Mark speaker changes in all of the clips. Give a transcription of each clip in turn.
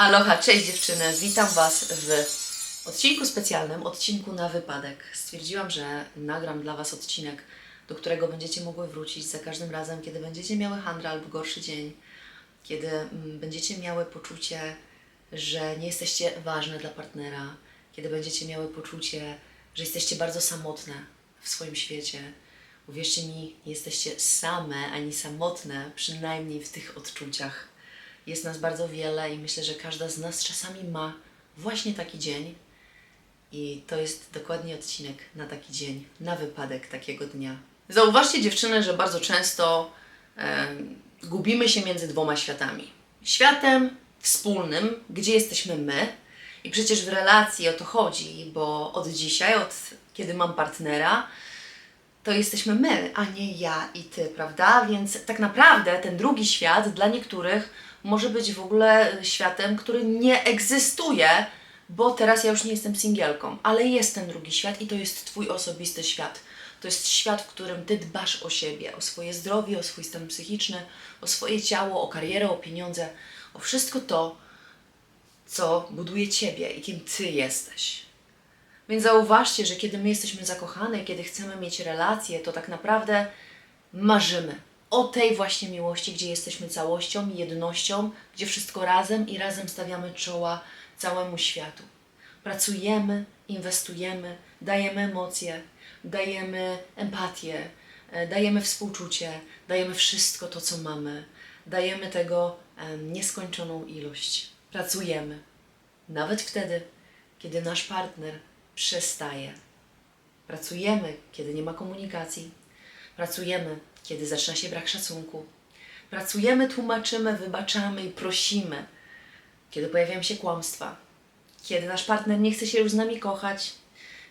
Speaker 1: Aloha, cześć dziewczyny, witam Was w odcinku specjalnym, odcinku na wypadek. Stwierdziłam, że nagram dla Was odcinek, do którego będziecie mogły wrócić za każdym razem, kiedy będziecie miały handra albo gorszy dzień, kiedy mm, będziecie miały poczucie, że nie jesteście ważne dla partnera, kiedy będziecie miały poczucie, że jesteście bardzo samotne w swoim świecie. Uwierzcie mi, nie jesteście same ani samotne, przynajmniej w tych odczuciach. Jest nas bardzo wiele i myślę, że każda z nas czasami ma właśnie taki dzień. I to jest dokładnie odcinek na taki dzień, na wypadek takiego dnia. Zauważcie, dziewczyny, że bardzo często em, gubimy się między dwoma światami. Światem wspólnym, gdzie jesteśmy my, i przecież w relacji o to chodzi, bo od dzisiaj, od kiedy mam partnera, to jesteśmy my, a nie ja i ty, prawda? Więc tak naprawdę ten drugi świat dla niektórych może być w ogóle światem, który nie egzystuje, bo teraz ja już nie jestem singielką, ale jest ten drugi świat i to jest Twój osobisty świat. To jest świat, w którym Ty dbasz o siebie, o swoje zdrowie, o swój stan psychiczny, o swoje ciało, o karierę, o pieniądze, o wszystko to, co buduje Ciebie i kim Ty jesteś. Więc zauważcie, że kiedy my jesteśmy zakochane, kiedy chcemy mieć relacje, to tak naprawdę marzymy o tej właśnie miłości, gdzie jesteśmy całością, jednością, gdzie wszystko razem i razem stawiamy czoła całemu światu. Pracujemy, inwestujemy, dajemy emocje, dajemy empatię, e, dajemy współczucie, dajemy wszystko to, co mamy, dajemy tego nieskończoną ilość. Pracujemy, nawet wtedy, kiedy nasz partner przestaje. Pracujemy, kiedy nie ma komunikacji. Pracujemy, kiedy zaczyna się brak szacunku. Pracujemy, tłumaczymy, wybaczamy i prosimy, kiedy pojawiają się kłamstwa. Kiedy nasz partner nie chce się już z nami kochać.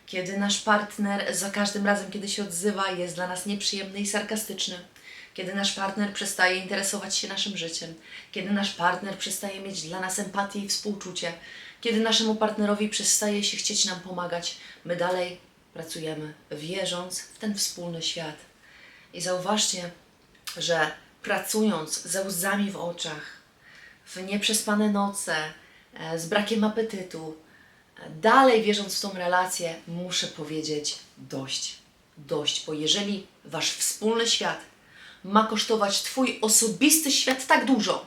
Speaker 1: Kiedy nasz partner za każdym razem, kiedy się odzywa, jest dla nas nieprzyjemny i sarkastyczny. Kiedy nasz partner przestaje interesować się naszym życiem. Kiedy nasz partner przestaje mieć dla nas empatię i współczucie. Kiedy naszemu partnerowi przestaje się chcieć nam pomagać, my dalej pracujemy, wierząc w ten wspólny świat. I zauważcie, że pracując ze łzami w oczach, w nieprzespane noce, e, z brakiem apetytu, e, dalej wierząc w tą relację, muszę powiedzieć dość. Dość, bo jeżeli wasz wspólny świat ma kosztować twój osobisty świat tak dużo,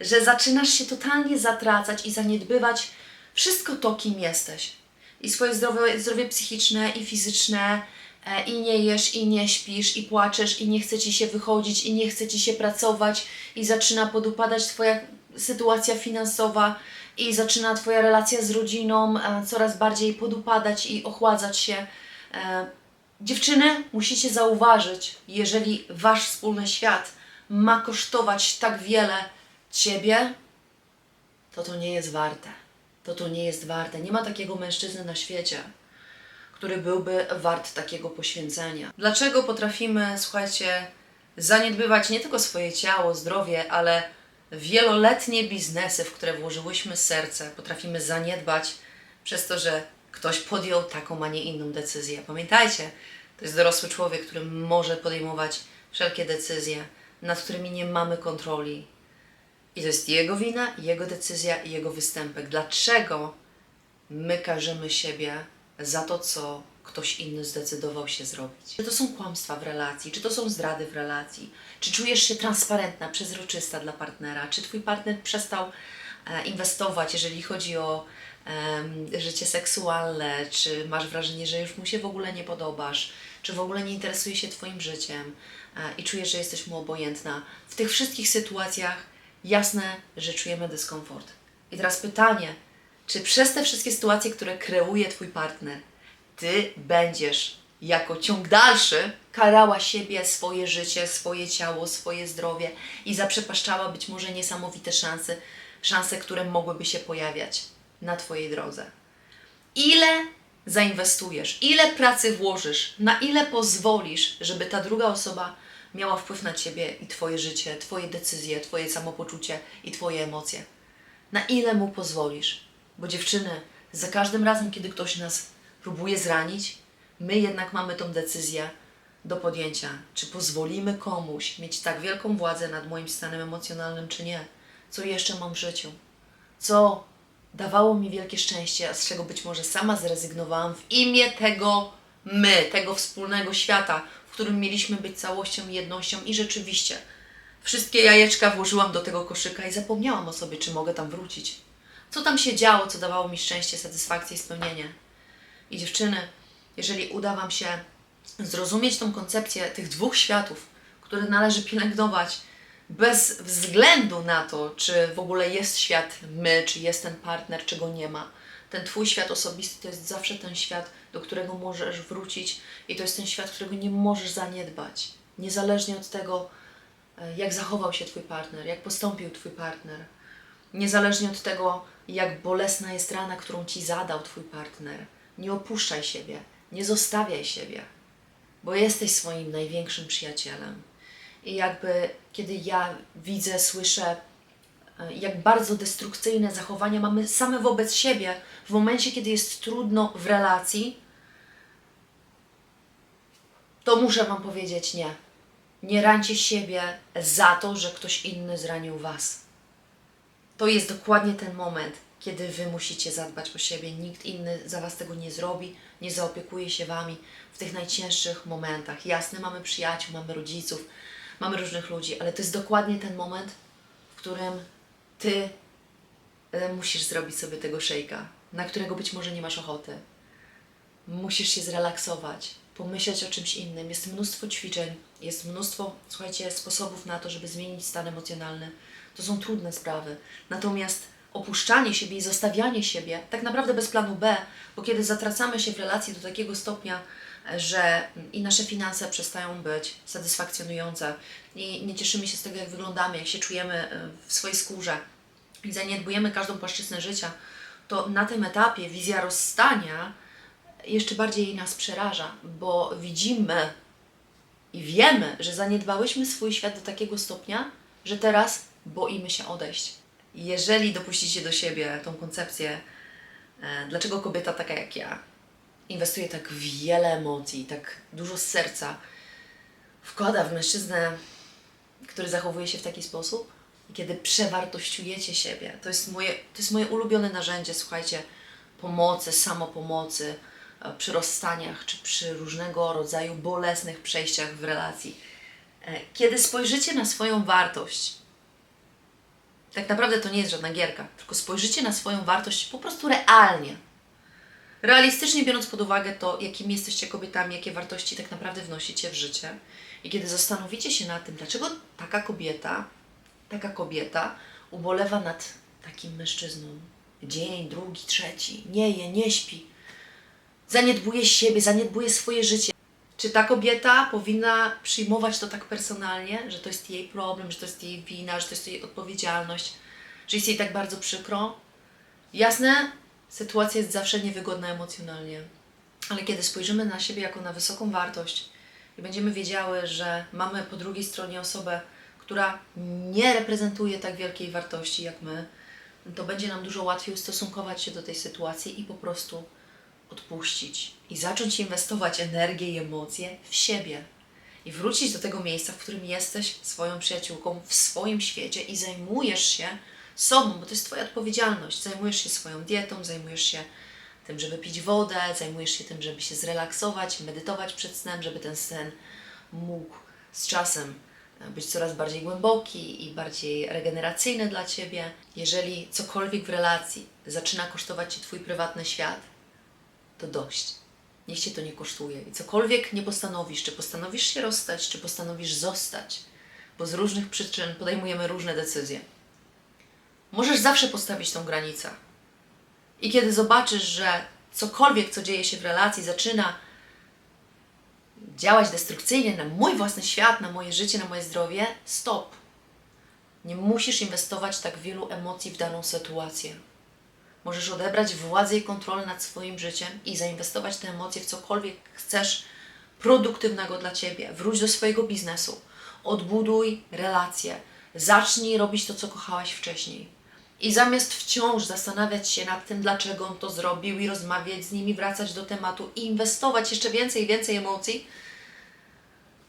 Speaker 1: że zaczynasz się totalnie zatracać i zaniedbywać wszystko to, kim jesteś. I swoje zdrowie, zdrowie psychiczne i fizyczne, e, i nie jesz, i nie śpisz, i płaczesz, i nie chce ci się wychodzić, i nie chce ci się pracować, i zaczyna podupadać Twoja sytuacja finansowa, i zaczyna Twoja relacja z rodziną e, coraz bardziej podupadać i ochładzać się. Dziewczyny, musicie zauważyć, jeżeli wasz wspólny świat ma kosztować tak wiele ciebie, to to nie jest warte. To to nie jest warte. Nie ma takiego mężczyzny na świecie, który byłby wart takiego poświęcenia. Dlaczego potrafimy, słuchajcie, zaniedbywać nie tylko swoje ciało, zdrowie, ale wieloletnie biznesy, w które włożyłyśmy serce, potrafimy zaniedbać przez to, że ktoś podjął taką, a nie inną decyzję. Pamiętajcie, to jest dorosły człowiek, który może podejmować wszelkie decyzje, nad którymi nie mamy kontroli. I to jest jego wina, jego decyzja i jego występek. Dlaczego my karzymy siebie za to, co ktoś inny zdecydował się zrobić? Czy to są kłamstwa w relacji, czy to są zdrady w relacji? Czy czujesz się transparentna, przezroczysta dla partnera? Czy twój partner przestał e, inwestować, jeżeli chodzi o życie seksualne? Czy masz wrażenie, że już mu się w ogóle nie podobasz? Czy w ogóle nie interesuje się Twoim życiem e, i czujesz, że jesteś mu obojętna? W tych wszystkich sytuacjach jasne, że czujemy dyskomfort. I teraz pytanie, czy przez te wszystkie sytuacje, które kreuje Twój partner, Ty będziesz jako ciąg dalszy karała siebie, swoje życie, swoje ciało, swoje zdrowie i zaprzepaszczała być może niesamowite szanse, szanse, które mogłyby się pojawiać na Twojej drodze. Ile zainwestujesz, ile pracy włożysz, na ile pozwolisz, żeby ta druga osoba miała wpływ na ciebie i twoje życie, twoje decyzje, twoje samopoczucie i twoje emocje. Na ile mu pozwolisz? Bo dziewczyny, za każdym razem, kiedy ktoś nas próbuje zranić, my jednak mamy tą decyzję do podjęcia, czy pozwolimy komuś mieć tak wielką władzę nad moim stanem emocjonalnym, czy nie. Co jeszcze mam w życiu? co dawało mi wielkie szczęście, a z czego być może sama zrezygnowałam w imię tego my, tego wspólnego świata, w którym mieliśmy być całością i jednością i rzeczywiście wszystkie jajeczka włożyłam do tego koszyka i zapomniałam o sobie, czy mogę tam wrócić. Co tam się działo, co dawało mi szczęście, satysfakcję i spełnienie. I dziewczyny, jeżeli uda Wam się zrozumieć tą koncepcję tych dwóch światów, które należy pielęgnować bez względu na to, czy w ogóle jest świat my, czy jest ten partner, czy go nie ma. Ten Twój świat osobisty to jest zawsze ten świat, do którego możesz wrócić i to jest ten świat, którego nie możesz zaniedbać. Niezależnie od tego, e, jak zachował się Twój partner, jak postąpił Twój partner. Niezależnie od tego, jak bolesna jest rana, którą Ci zadał Twój partner. Nie opuszczaj siebie, nie zostawiaj siebie, bo jesteś swoim największym przyjacielem. I jakby, kiedy ja widzę, słyszę, e, jak bardzo destrukcyjne zachowania mamy same wobec siebie, w momencie, kiedy jest trudno w relacji, to muszę Wam powiedzieć nie. Nie rańcie siebie za to, że ktoś inny zranił Was. To jest dokładnie ten moment, kiedy Wy musicie zadbać o siebie. Nikt inny za Was tego nie zrobi, nie zaopiekuje się Wami w tych najcięższych momentach. Jasne, mamy przyjaciół, mamy rodziców, mamy różnych ludzi, ale to jest dokładnie ten moment, w którym Ty e, musisz zrobić sobie tego szejka, na którego być może nie masz ochoty. Musisz się zrelaksować, pomyśleć o czymś innym. Jest mnóstwo ćwiczeń, jest mnóstwo, słuchajcie, sposobów na to, żeby zmienić stan emocjonalny. To są trudne sprawy. Natomiast opuszczanie siebie i zostawianie siebie, tak naprawdę bez planu B, bo kiedy zatracamy się w relacji do takiego stopnia, że i nasze finanse przestają być satysfakcjonujące. I nie cieszymy się z tego, jak wyglądamy, jak się czujemy e, w swojej skórze. I zaniedbujemy każdą płaszczyznę życia, to na tym etapie wizja rozstania jeszcze bardziej nas przeraża, bo widzimy i wiemy, że zaniedbałyśmy swój świat do takiego stopnia, że teraz boimy się odejść. Jeżeli dopuścicie do siebie tą koncepcję, e, dlaczego kobieta taka jak ja inwestuje tak wiele emocji, tak dużo serca, wkłada w mężczyznę, który zachowuje się w taki sposób, kiedy przewartościujecie siebie, to jest moje, to jest moje ulubione narzędzie, słuchajcie, pomocy, samopomocy, e, przy rozstaniach czy przy różnego rodzaju bolesnych przejściach w relacji. E, Kiedy spojrzycie na swoją wartość, tak naprawdę to nie jest żadna gierka, tylko spojrzycie na swoją wartość po prostu realnie. Realistycznie biorąc pod uwagę to, jakimi jesteście kobietami, jakie wartości tak naprawdę wnosicie w życie. I kiedy zastanowicie się nad tym, dlaczego taka kobieta, taka kobieta ubolewa nad takim mężczyzną dzień, drugi, trzeci, nie je, nie śpi, zaniedbuje siebie, zaniedbuje swoje życie. Czy ta kobieta powinna przyjmować to tak personalnie, że to jest jej problem, że to jest jej wina, że to jest jej odpowiedzialność, że jest jej tak bardzo przykro? Jasne, sytuacja jest zawsze niewygodna emocjonalnie, ale kiedy spojrzymy na siebie jako na wysoką wartość i będziemy wiedziały, że mamy po drugiej stronie osobę, która nie reprezentuje tak wielkiej wartości jak my, to będzie nam dużo łatwiej ustosunkować się do tej sytuacji i po prostu odpuścić i zacząć inwestować energię i emocje w siebie. I wrócić do tego miejsca, w którym jesteś swoją przyjaciółką w swoim świecie i zajmujesz się sobą, bo to jest Twoja odpowiedzialność. Zajmujesz się swoją dietą, zajmujesz się tym, żeby pić wodę, zajmujesz się tym, żeby się zrelaksować, medytować przed snem, żeby ten sen mógł z czasem być coraz bardziej głęboki i bardziej regeneracyjny dla Ciebie. Jeżeli cokolwiek w relacji zaczyna kosztować Ci Twój prywatny świat, to dość. Niech Cię to nie kosztuje. I cokolwiek nie postanowisz, czy postanowisz się rozstać, czy postanowisz zostać, bo z różnych przyczyn podejmujemy różne decyzje. Możesz zawsze postawić tą granicę. I kiedy zobaczysz, że cokolwiek, co dzieje się w relacji, zaczyna działać destrukcyjnie na mój własny świat, na moje życie, na moje zdrowie, stop. Nie musisz inwestować tak wielu emocji w daną sytuację. Możesz odebrać władzę i kontrolę nad swoim życiem i zainwestować te emocje w cokolwiek chcesz produktywnego dla Ciebie. Wróć do swojego biznesu. Odbuduj relacje. Zacznij robić to, co kochałaś wcześniej. I zamiast wciąż zastanawiać się nad tym, dlaczego on to zrobił i rozmawiać z nimi, wracać do tematu i inwestować jeszcze więcej i więcej emocji,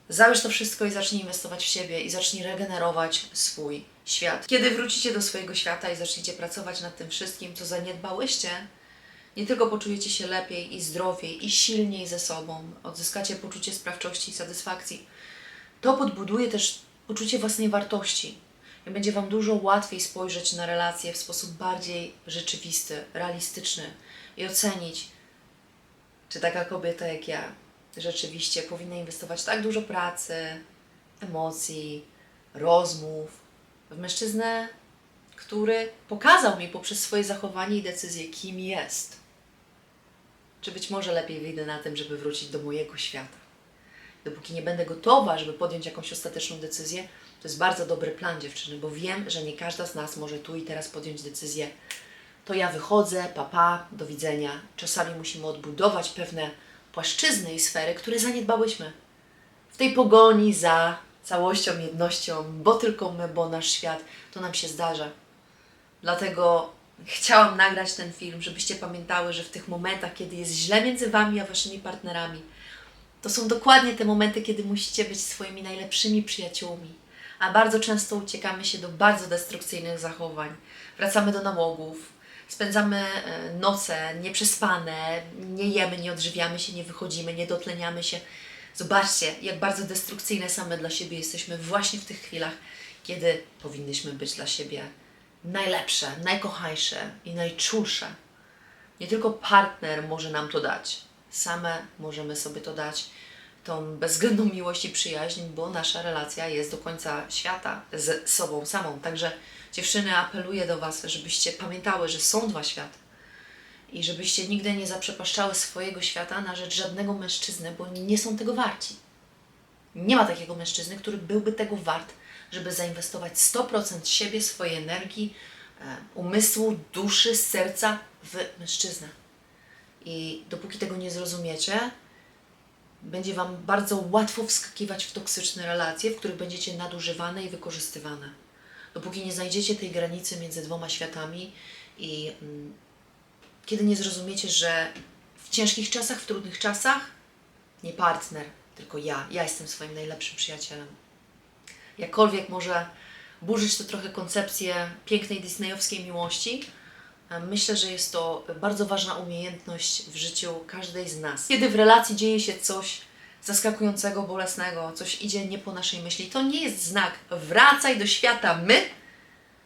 Speaker 1: zabierz to wszystko i zacznij inwestować w siebie i zacznij regenerować swój świat. Kiedy wrócicie do swojego świata i zaczniecie pracować nad tym wszystkim, co zaniedbałyście, nie tylko poczujecie się lepiej i zdrowiej i silniej ze sobą, odzyskacie poczucie sprawczości i satysfakcji, to podbuduje też poczucie własnej wartości będzie Wam dużo łatwiej spojrzeć na relacje w sposób bardziej rzeczywisty, realistyczny i ocenić, czy taka kobieta jak ja rzeczywiście powinna inwestować tak dużo pracy, emocji, rozmów w mężczyznę, który pokazał mi poprzez swoje zachowanie i decyzje, kim jest. Czy być może lepiej wyjdę na tym, żeby wrócić do mojego świata. Dopóki nie będę gotowa, żeby podjąć jakąś ostateczną decyzję, to jest bardzo dobry plan dziewczyny, bo wiem, że nie każda z nas może tu i teraz podjąć decyzję. To ja wychodzę, papa, do widzenia. Czasami musimy odbudować pewne płaszczyzny i sfery, które zaniedbałyśmy. W tej pogoni za całością, jednością, bo tylko my, bo nasz świat, to nam się zdarza. Dlatego chciałam nagrać ten film, żebyście pamiętały, że w tych momentach, kiedy jest źle między Wami a Waszymi partnerami, to są dokładnie te momenty, kiedy musicie być swoimi najlepszymi przyjaciółmi. A bardzo często uciekamy się do bardzo destrukcyjnych zachowań. Wracamy do nałogów, spędzamy e, noce nieprzespane, nie jemy, nie odżywiamy się, nie wychodzimy, nie dotleniamy się. Zobaczcie, jak bardzo destrukcyjne same dla siebie jesteśmy właśnie w tych chwilach, kiedy powinnyśmy być dla siebie najlepsze, najkochańsze i najczulsze. Nie tylko partner może nam to dać, same możemy sobie to dać, tą bezwzględną miłość i przyjaźń, bo nasza relacja jest do końca świata z sobą samą. Także dziewczyny, apeluję do Was, żebyście pamiętały, że są dwa światy i żebyście nigdy nie zaprzepaszczały swojego świata na rzecz żadnego mężczyzny, bo nie są tego warci. Nie ma takiego mężczyzny, który byłby tego wart, żeby zainwestować 100% siebie, swojej energii, e, umysłu, duszy, serca w mężczyznę. I dopóki tego nie zrozumiecie, będzie Wam bardzo łatwo wskakiwać w toksyczne relacje, w których będziecie nadużywane i wykorzystywane. Dopóki nie znajdziecie tej granicy między dwoma światami i mm, kiedy nie zrozumiecie, że w ciężkich czasach, w trudnych czasach nie partner, tylko ja. Ja jestem swoim najlepszym przyjacielem. Jakkolwiek może burzyć to trochę koncepcję pięknej disneyowskiej miłości, myślę, że jest to bardzo ważna umiejętność w życiu każdej z nas. Kiedy w relacji dzieje się coś zaskakującego, bolesnego, coś idzie nie po naszej myśli, to nie jest znak wracaj do świata my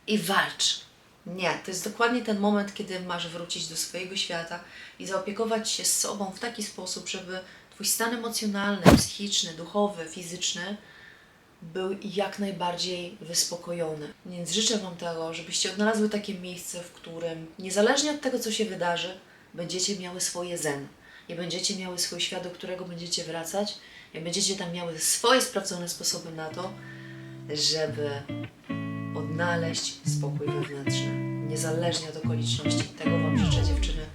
Speaker 1: i walcz. Nie, to jest dokładnie ten moment, kiedy masz wrócić do swojego świata i zaopiekować się sobą w taki sposób, żeby Twój stan emocjonalny, psychiczny, duchowy, fizyczny był jak najbardziej wyspokojony. Więc życzę Wam tego, żebyście odnalazły takie miejsce, w którym niezależnie od tego, co się wydarzy, będziecie miały swoje zen i będziecie miały swój świat, do którego będziecie wracać i będziecie tam miały swoje sprawdzone sposoby na to, żeby odnaleźć spokój wewnętrzny, niezależnie od okoliczności. Tego Wam życzę, dziewczyny.